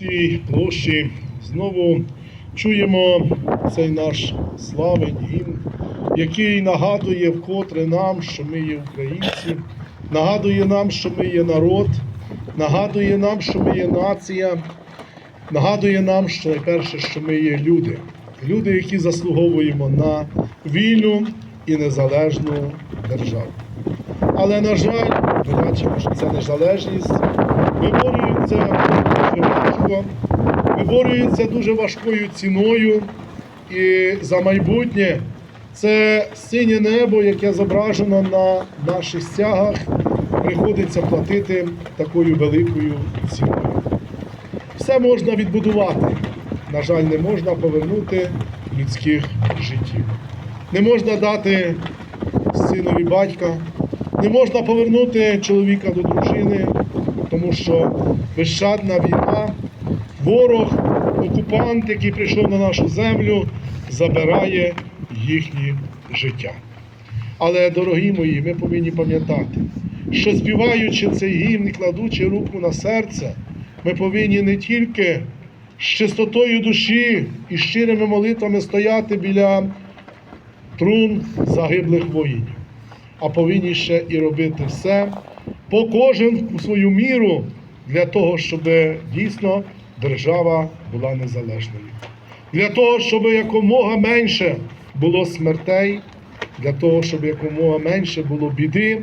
цій площі знову чуємо цей наш славень гімн, який нагадує вкотре нам, що ми є українці, нагадує нам, що ми є народ, нагадує нам, що ми є нація, нагадує нам, що найперше, що ми є люди. Люди, які заслуговуємо на вільну і незалежну державу. Але, на жаль, ми бачимо, що ця незалежність виборюється важко, виборюється дуже важкою ціною. І за майбутнє це синє небо, яке зображено на наших стягах, приходиться платити такою великою ціною. Все можна відбудувати. На жаль, не можна повернути людських життів. Не можна дати синові батька, не можна повернути чоловіка до дружини, тому що безщадна війна, ворог, окупант, який прийшов на нашу землю, забирає їхні життя. Але, дорогі мої, ми повинні пам'ятати, що співаючи цей гімн і кладучи руку на серце, ми повинні не тільки з чистотою душі і щирими молитвами стояти біля трун загиблих воїнів, а повинні ще і робити все по кожен у свою міру для того, щоб дійсно держава була незалежною. Для того, щоб якомога менше було смертей, для того, щоб якомога менше було біди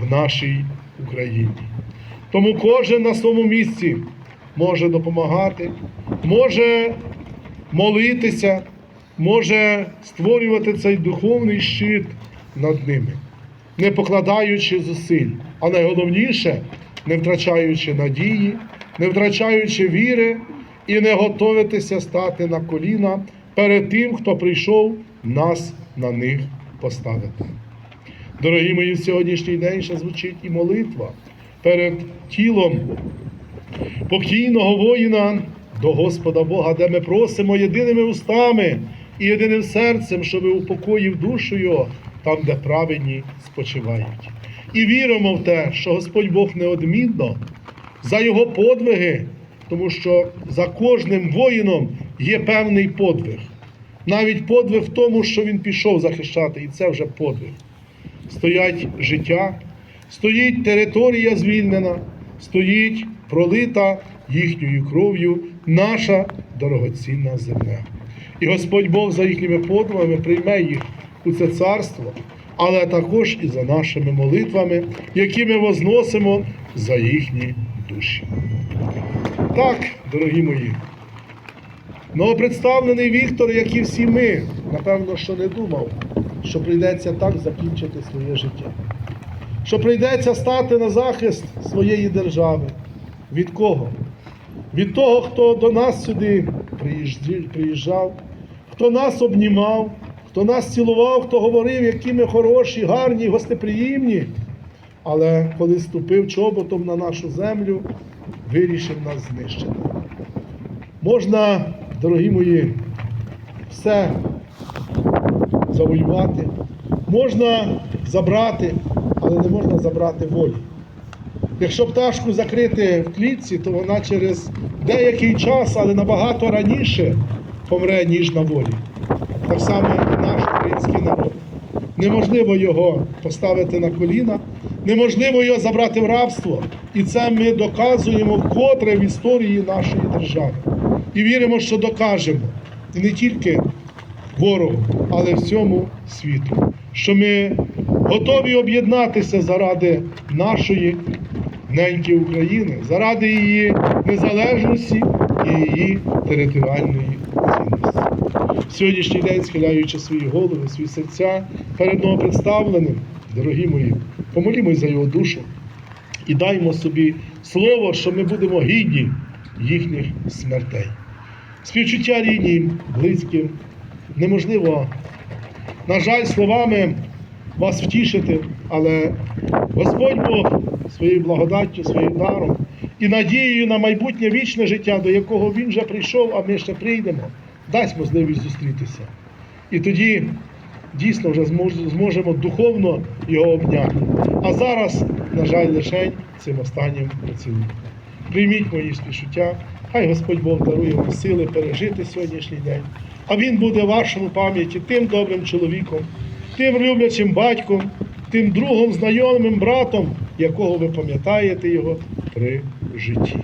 в нашій Україні. Тому кожен на своєму місці може допомагати, може молитися, може створювати цей духовний щит над ними, не покладаючи зусиль, а найголовніше не втрачаючи надії, не втрачаючи віри і не готовитися стати на коліна перед тим, хто прийшов нас на них поставити. Дорогі мої, в сьогоднішній день ще звучить і молитва перед тілом покійного воїна до Господа Бога, де ми просимо єдиними устами і єдиним серцем, щоб упокоїв душу його там, де праведні спочивають. І віримо в те, що Господь Бог неодмінно за його подвиги, тому що за кожним воїном є певний подвиг. Навіть подвиг в тому, що він пішов захищати, і це вже подвиг. Стоять життя, стоїть територія звільнена, стоїть пролита їхньою кров'ю наша дорогоцінна земля. І Господь Бог за їхніми подвигами прийме їх у це царство, але також і за нашими молитвами, які ми возносимо за їхні душі. Так, дорогі мої, новопредставлений Віктор, як і всі ми, напевно, що не думав, що прийдеться так закінчити своє життя, що прийдеться стати на захист своєї держави. Від кого? Від того, хто до нас сюди приїжджав, хто нас обнімав, хто нас цілував, хто говорив, які ми хороші, гарні, гостеприємні. Але коли ступив чоботом на нашу землю, вирішив нас знищити. Можна, дорогі мої, все завоювати, можна забрати, але не можна забрати волі. Якщо пташку закрити в клітці, то вона через деякий час, але набагато раніше помре, ніж на волі. Так само і наш український народ. Неможливо його поставити на коліна, неможливо його забрати в рабство. І це ми доказуємо вкотре в історії нашої держави. І віримо, що докажемо. І не тільки ворогу, але всьому світу. Що ми готові об'єднатися заради нашої неньки України, заради її незалежності і її територіальної цінності. В сьогоднішній день, схиляючи свої голови, свої серця перед новопредставленим, дорогі мої, помолімось за його душу і даймо собі слово, що ми будемо гідні їхніх смертей. Співчуття ріднім, близьким неможливо, на жаль, словами вас втішити, але Господь Бог своєю благодаттю, своїм даром і надією на майбутнє вічне життя, до якого Він вже прийшов, а ми ще прийдемо, дасть можливість зустрітися. І тоді дійсно вже зможемо духовно його обняти. А зараз, на жаль, лише цим останнім поцілунком. Прийміть мої співчуття Хай Господь Бог дарує вам сили пережити сьогоднішній день. А Він буде вашому пам'яті тим добрим чоловіком, тим люблячим батьком, тим другом, знайомим братом, якого ви пам'ятаєте його при житті.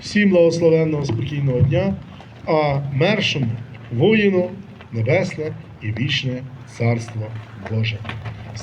Всім благословенного спокійного дня, а мершому воїну небесне і вічне царство Боже.